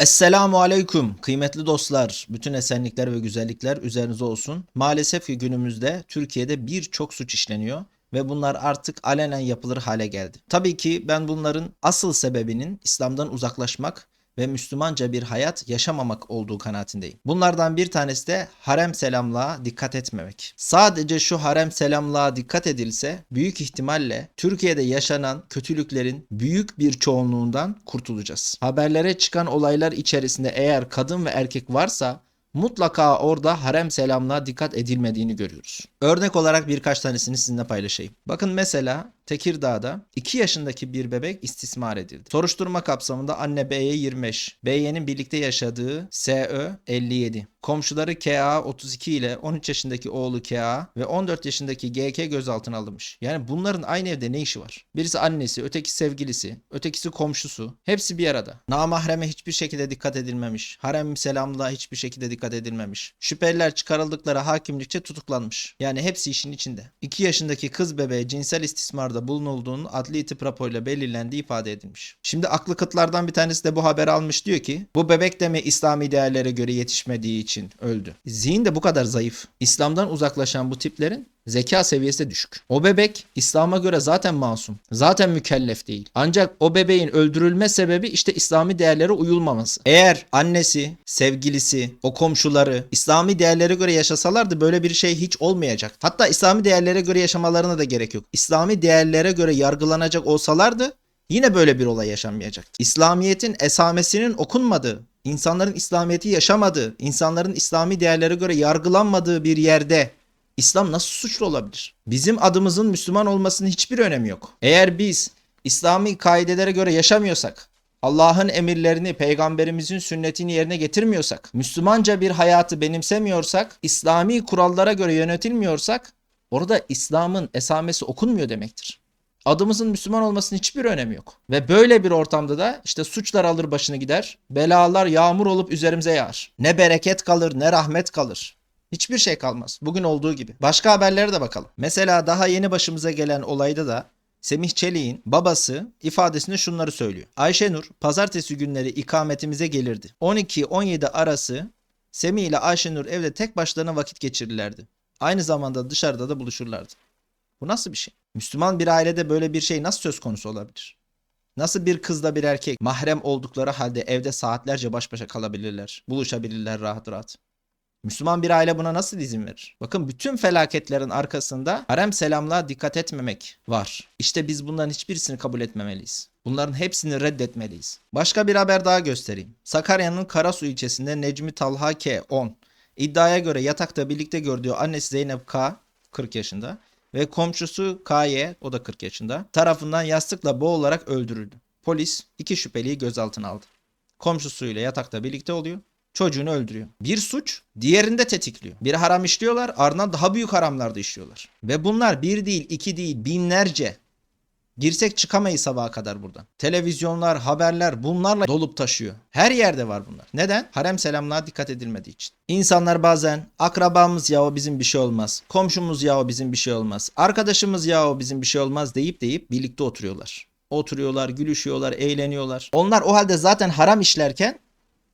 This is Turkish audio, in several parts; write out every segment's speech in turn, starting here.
Esselamu aleyküm kıymetli dostlar. Bütün esenlikler ve güzellikler üzerinize olsun. Maalesef ki günümüzde Türkiye'de birçok suç işleniyor ve bunlar artık alenen yapılır hale geldi. Tabii ki ben bunların asıl sebebinin İslam'dan uzaklaşmak ve Müslümanca bir hayat yaşamamak olduğu kanaatindeyim. Bunlardan bir tanesi de harem selamlığa dikkat etmemek. Sadece şu harem selamlığa dikkat edilse büyük ihtimalle Türkiye'de yaşanan kötülüklerin büyük bir çoğunluğundan kurtulacağız. Haberlere çıkan olaylar içerisinde eğer kadın ve erkek varsa mutlaka orada harem selamlığa dikkat edilmediğini görüyoruz. Örnek olarak birkaç tanesini sizinle paylaşayım. Bakın mesela Tekirdağ'da 2 yaşındaki bir bebek istismar edildi. Soruşturma kapsamında anne B'ye 25, B'ye'nin birlikte yaşadığı SÖ 57, komşuları KA 32 ile 13 yaşındaki oğlu KA ve 14 yaşındaki GK gözaltına alınmış. Yani bunların aynı evde ne işi var? Birisi annesi, öteki sevgilisi, ötekisi komşusu. Hepsi bir arada. Namahreme hiçbir şekilde dikkat edilmemiş. Harem selamlığa hiçbir şekilde dikkat edilmemiş. Şüpheliler çıkarıldıkları hakimlikçe tutuklanmış. Yani hepsi işin içinde. 2 yaşındaki kız bebeğe cinsel istismarda bulunulduğunun adli tıp raporuyla belirlendiği ifade edilmiş. Şimdi aklı kıtlardan bir tanesi de bu haberi almış diyor ki bu bebek de mi İslami değerlere göre yetişmediği için öldü. Zihin de bu kadar zayıf. İslam'dan uzaklaşan bu tiplerin zeka seviyesi de düşük. O bebek İslam'a göre zaten masum. Zaten mükellef değil. Ancak o bebeğin öldürülme sebebi işte İslami değerlere uyulmaması. Eğer annesi, sevgilisi, o komşuları İslami değerlere göre yaşasalardı böyle bir şey hiç olmayacak. Hatta İslami değerlere göre yaşamalarına da gerek yok. İslami değerlere göre yargılanacak olsalardı yine böyle bir olay yaşanmayacaktı. İslamiyet'in esamesinin okunmadığı, insanların İslamiyet'i yaşamadığı, insanların İslami değerlere göre yargılanmadığı bir yerde İslam nasıl suçlu olabilir? Bizim adımızın Müslüman olmasının hiçbir önemi yok. Eğer biz İslami kaidelere göre yaşamıyorsak, Allah'ın emirlerini, peygamberimizin sünnetini yerine getirmiyorsak, Müslümanca bir hayatı benimsemiyorsak, İslami kurallara göre yönetilmiyorsak, orada İslam'ın esamesi okunmuyor demektir. Adımızın Müslüman olmasının hiçbir önemi yok. Ve böyle bir ortamda da işte suçlar alır başını gider, belalar yağmur olup üzerimize yağar. Ne bereket kalır ne rahmet kalır. Hiçbir şey kalmaz. Bugün olduğu gibi. Başka haberlere de bakalım. Mesela daha yeni başımıza gelen olayda da Semih Çelik'in babası ifadesinde şunları söylüyor. Ayşenur pazartesi günleri ikametimize gelirdi. 12-17 arası Semih ile Ayşenur evde tek başlarına vakit geçirirlerdi. Aynı zamanda dışarıda da buluşurlardı. Bu nasıl bir şey? Müslüman bir ailede böyle bir şey nasıl söz konusu olabilir? Nasıl bir kızla bir erkek mahrem oldukları halde evde saatlerce baş başa kalabilirler, buluşabilirler rahat rahat? Müslüman bir aile buna nasıl izin verir? Bakın bütün felaketlerin arkasında harem selamlığa dikkat etmemek var. İşte biz bunların hiçbirisini kabul etmemeliyiz. Bunların hepsini reddetmeliyiz. Başka bir haber daha göstereyim. Sakarya'nın Karasu ilçesinde Necmi Talha K 10 iddiaya göre yatakta birlikte gördüğü annesi Zeynep K 40 yaşında ve komşusu KY o da 40 yaşında tarafından yastıkla boğularak öldürüldü. Polis iki şüpheliyi gözaltına aldı. Komşusuyla yatakta birlikte oluyor çocuğunu öldürüyor. Bir suç diğerinde tetikliyor. Bir haram işliyorlar ardından daha büyük haramlar da işliyorlar. Ve bunlar bir değil iki değil binlerce. Girsek çıkamayız sabaha kadar buradan. Televizyonlar, haberler bunlarla dolup taşıyor. Her yerde var bunlar. Neden? Harem selamlığa dikkat edilmediği için. İnsanlar bazen akrabamız ya o bizim bir şey olmaz. Komşumuz ya o bizim bir şey olmaz. Arkadaşımız ya o bizim bir şey olmaz deyip deyip birlikte oturuyorlar. Oturuyorlar, gülüşüyorlar, eğleniyorlar. Onlar o halde zaten haram işlerken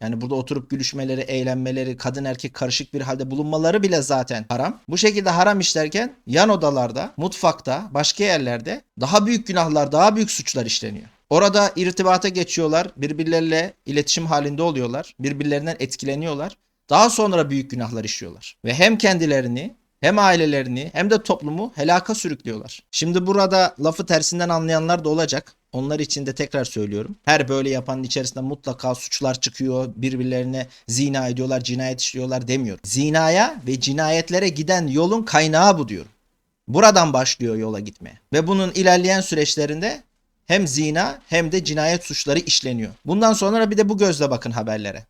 yani burada oturup gülüşmeleri, eğlenmeleri, kadın erkek karışık bir halde bulunmaları bile zaten haram. Bu şekilde haram işlerken yan odalarda, mutfakta, başka yerlerde daha büyük günahlar, daha büyük suçlar işleniyor. Orada irtibata geçiyorlar, birbirleriyle iletişim halinde oluyorlar, birbirlerinden etkileniyorlar. Daha sonra büyük günahlar işliyorlar. Ve hem kendilerini hem ailelerini hem de toplumu helaka sürüklüyorlar. Şimdi burada lafı tersinden anlayanlar da olacak. Onlar için de tekrar söylüyorum. Her böyle yapanın içerisinde mutlaka suçlar çıkıyor. Birbirlerine zina ediyorlar, cinayet işliyorlar demiyorum. Zinaya ve cinayetlere giden yolun kaynağı bu diyorum. Buradan başlıyor yola gitmeye. Ve bunun ilerleyen süreçlerinde hem zina hem de cinayet suçları işleniyor. Bundan sonra bir de bu gözle bakın haberlere.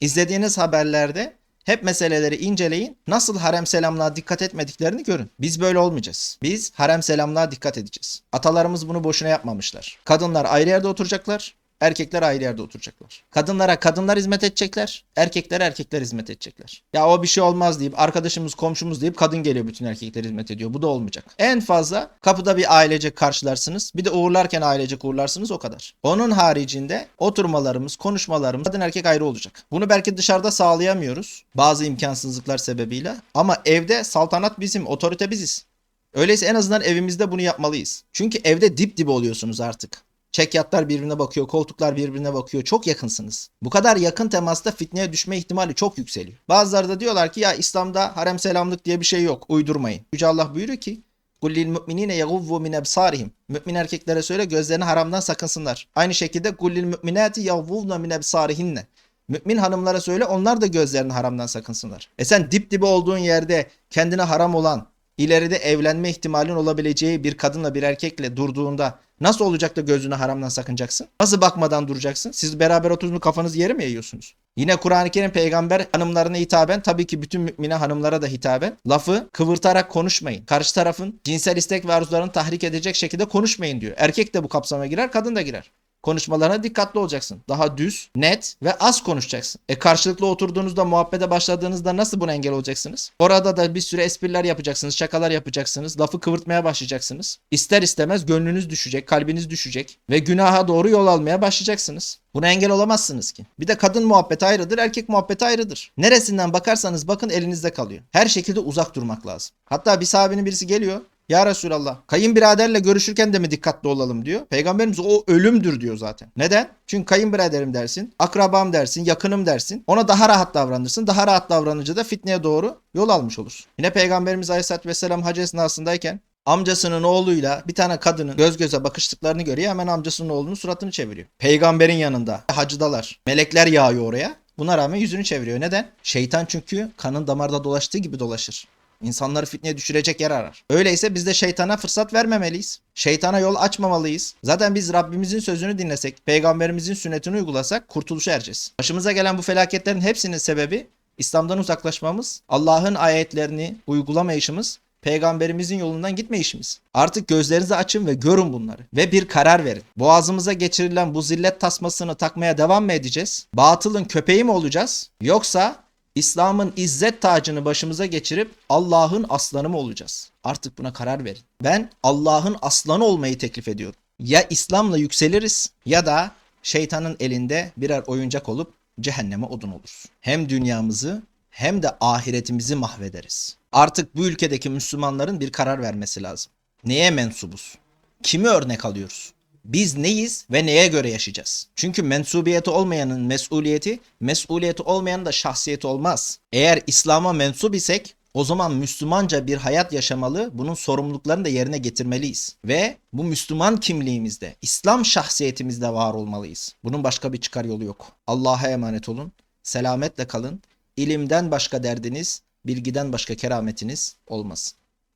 İzlediğiniz haberlerde hep meseleleri inceleyin. Nasıl harem selamlığa dikkat etmediklerini görün. Biz böyle olmayacağız. Biz harem selamlığa dikkat edeceğiz. Atalarımız bunu boşuna yapmamışlar. Kadınlar ayrı yerde oturacaklar. Erkekler ayrı yerde oturacaklar. Kadınlara kadınlar hizmet edecekler, erkeklere erkekler hizmet edecekler. Ya o bir şey olmaz deyip arkadaşımız komşumuz deyip kadın geliyor bütün erkekler hizmet ediyor. Bu da olmayacak. En fazla kapıda bir ailecek karşılarsınız. Bir de uğurlarken ailecek uğurlarsınız o kadar. Onun haricinde oturmalarımız, konuşmalarımız kadın erkek ayrı olacak. Bunu belki dışarıda sağlayamıyoruz bazı imkansızlıklar sebebiyle ama evde saltanat bizim, otorite biziz. Öyleyse en azından evimizde bunu yapmalıyız. Çünkü evde dip dibe oluyorsunuz artık. Çekyatlar birbirine bakıyor, koltuklar birbirine bakıyor. Çok yakınsınız. Bu kadar yakın temasta fitneye düşme ihtimali çok yükseliyor. Bazıları da diyorlar ki ya İslam'da harem selamlık diye bir şey yok. Uydurmayın. Yüce Allah buyuruyor ki Kullil müminine yaguvvu min ebsarihim. Mümin erkeklere söyle gözlerini haramdan sakınsınlar. Aynı şekilde kullil müminati yagvuvna min ebsarihinne. Mümin hanımlara söyle onlar da gözlerini haramdan sakınsınlar. E sen dip dibe olduğun yerde kendine haram olan, ileride evlenme ihtimalin olabileceği bir kadınla bir erkekle durduğunda nasıl olacak da gözünü haramdan sakınacaksın? Nasıl bakmadan duracaksın? Siz beraber oturup kafanızı yere mi eğiyorsunuz? Yine Kur'an-ı Kerim peygamber hanımlarına hitaben tabii ki bütün mümine hanımlara da hitaben lafı kıvırtarak konuşmayın. Karşı tarafın cinsel istek ve arzularını tahrik edecek şekilde konuşmayın diyor. Erkek de bu kapsama girer, kadın da girer. Konuşmalarına dikkatli olacaksın. Daha düz, net ve az konuşacaksın. E karşılıklı oturduğunuzda, muhabbete başladığınızda nasıl buna engel olacaksınız? Orada da bir sürü espriler yapacaksınız, şakalar yapacaksınız, lafı kıvırtmaya başlayacaksınız. İster istemez gönlünüz düşecek, kalbiniz düşecek ve günaha doğru yol almaya başlayacaksınız. Buna engel olamazsınız ki. Bir de kadın muhabbeti ayrıdır, erkek muhabbeti ayrıdır. Neresinden bakarsanız bakın elinizde kalıyor. Her şekilde uzak durmak lazım. Hatta bir sahabenin birisi geliyor. Ya Resulallah kayınbiraderle görüşürken de mi dikkatli olalım diyor. Peygamberimiz o ölümdür diyor zaten. Neden? Çünkü kayınbiraderim dersin, akrabam dersin, yakınım dersin. Ona daha rahat davranırsın. Daha rahat davranınca da fitneye doğru yol almış olursun. Yine Peygamberimiz Aleyhisselatü Vesselam hac esnasındayken amcasının oğluyla bir tane kadının göz göze bakıştıklarını görüyor. Hemen amcasının oğlunun suratını çeviriyor. Peygamberin yanında hacıdalar. Melekler yağıyor oraya. Buna rağmen yüzünü çeviriyor. Neden? Şeytan çünkü kanın damarda dolaştığı gibi dolaşır. İnsanları fitneye düşürecek yer arar. Öyleyse biz de şeytana fırsat vermemeliyiz. Şeytana yol açmamalıyız. Zaten biz Rabbimizin sözünü dinlesek, peygamberimizin sünnetini uygulasak kurtuluşa ereceğiz. Başımıza gelen bu felaketlerin hepsinin sebebi İslam'dan uzaklaşmamız, Allah'ın ayetlerini uygulamayışımız, peygamberimizin yolundan gitmeyişimiz. Artık gözlerinizi açın ve görün bunları. Ve bir karar verin. Boğazımıza geçirilen bu zillet tasmasını takmaya devam mı edeceğiz? Batılın köpeği mi olacağız? Yoksa İslam'ın izzet tacını başımıza geçirip Allah'ın aslanı mı olacağız? Artık buna karar verin. Ben Allah'ın aslanı olmayı teklif ediyorum. Ya İslam'la yükseliriz ya da şeytanın elinde birer oyuncak olup cehenneme odun oluruz. Hem dünyamızı hem de ahiretimizi mahvederiz. Artık bu ülkedeki Müslümanların bir karar vermesi lazım. Neye mensubuz? Kimi örnek alıyoruz? Biz neyiz ve neye göre yaşayacağız? Çünkü mensubiyeti olmayanın mesuliyeti, mesuliyeti olmayanın da şahsiyeti olmaz. Eğer İslam'a mensup isek o zaman Müslümanca bir hayat yaşamalı, bunun sorumluluklarını da yerine getirmeliyiz. Ve bu Müslüman kimliğimizde, İslam şahsiyetimizde var olmalıyız. Bunun başka bir çıkar yolu yok. Allah'a emanet olun, selametle kalın. İlimden başka derdiniz, bilgiden başka kerametiniz olmasın.